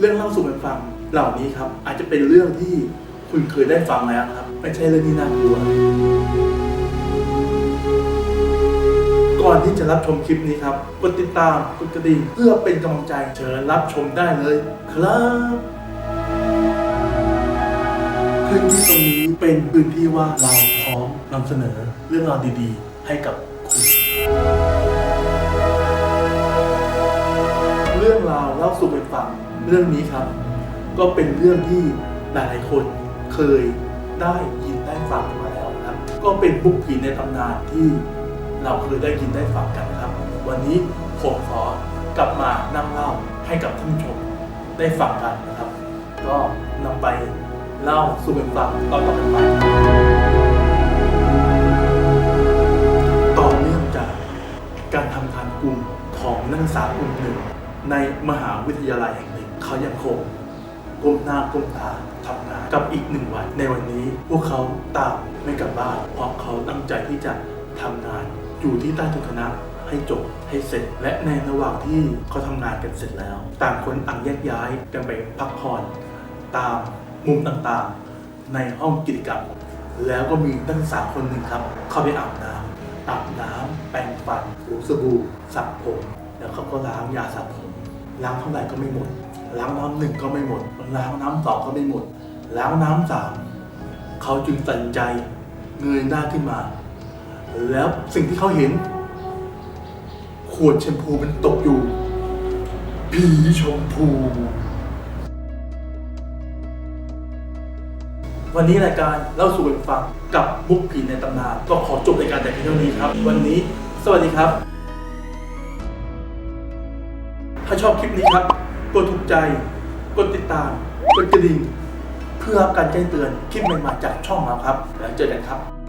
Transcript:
เรื่องเล่าสู่กันฟังเหล่านี้ครับ อาจจะเป็นเรื่องที่คุณเคยได้ฟังแล้วครับ ไม่ใช่เรื่องที่น่ากลัว ก่อนที่จะรับชมคลิปนี้ครับกดติดตามกดกระดิ่งเพื่อเป็นกำลังใจเชิญรับชมได้เลยครับพื้นที่ตรงนี้เป็นพื้นที่ว่าเราพร้อมนำเสนอเรื่องราวดีๆ ให้กับาสู่กันฟังเรื่องนี้ครับ ก็เป็นเรื่องที่หลายๆคนเคยได้ยินได้ฟังมาแล้วนะครับ ก็เป็นบุกผีในตำนานที่เราเคยได้ยินได้ฟังกันนะครับ วันนี้ผมขอกลับมานั่งเล่าให้กับท่านผู้ชมได้ฟังกันนะครับ ก็นำไปเล่าสู่กันฟังต่อๆกันไปต่อเนื่องจากการทำงานกลุ่มของนักศึกษากลุ่มหนึ่ง ในมหาวิทยาลัยแห่งหนึ่ง เขายังคงก้มหน้าก้มตาทำงานกับอีกหนึ่งวัน ในวันนี้พวกเขาต่างไม่กลับบ้านเพราะเขาตั้งใจที่จะทำงานอยู่ที่ใต้ทุนคณะให้จบให้เสร็จ และในระหว่างที่เขาทำงานกันเสร็จแล้ว ต่างคนต่างแยกย้ายกันไปพักผ่อนตามมุมต่างๆ ในห้องกิจกรรม แล้วก็มีนักศึกษาคนหนึ่งครับ เข้าไปอาบน้ำอาบน้ำแปรงฟันถูสบู่สระผม แล้วเขาก็ล้างยาสระผม ล้างเท่าไหร่ก็ไม่หมด ล้างน้ำหนึ่งก็ไม่หมด ล้างน้ำสองก็ไม่หมด ล้างน้ำสามเขาจึงตัดสินใจเงยหน้าขึ้นมา แล้วสิ่งที่เขาเห็น ขวดแชมพูมันตกอยู่ ผีชมพู วันนี้รายการเล่าสู่กันฟังกับมุกผีในตำนาน ก็ขอจบรายการแต่เพียงเท่านี้ครับ วันนี้ สวัสดีครับ ถ้าชอบคลิปนี้ครับ กดถูกใจ กดติดตาม กดกระดิ่ง เพื่อการแจ้งเตือนคลิปใหม่ๆจากช่องเราครับ แล้วเจอกันครับ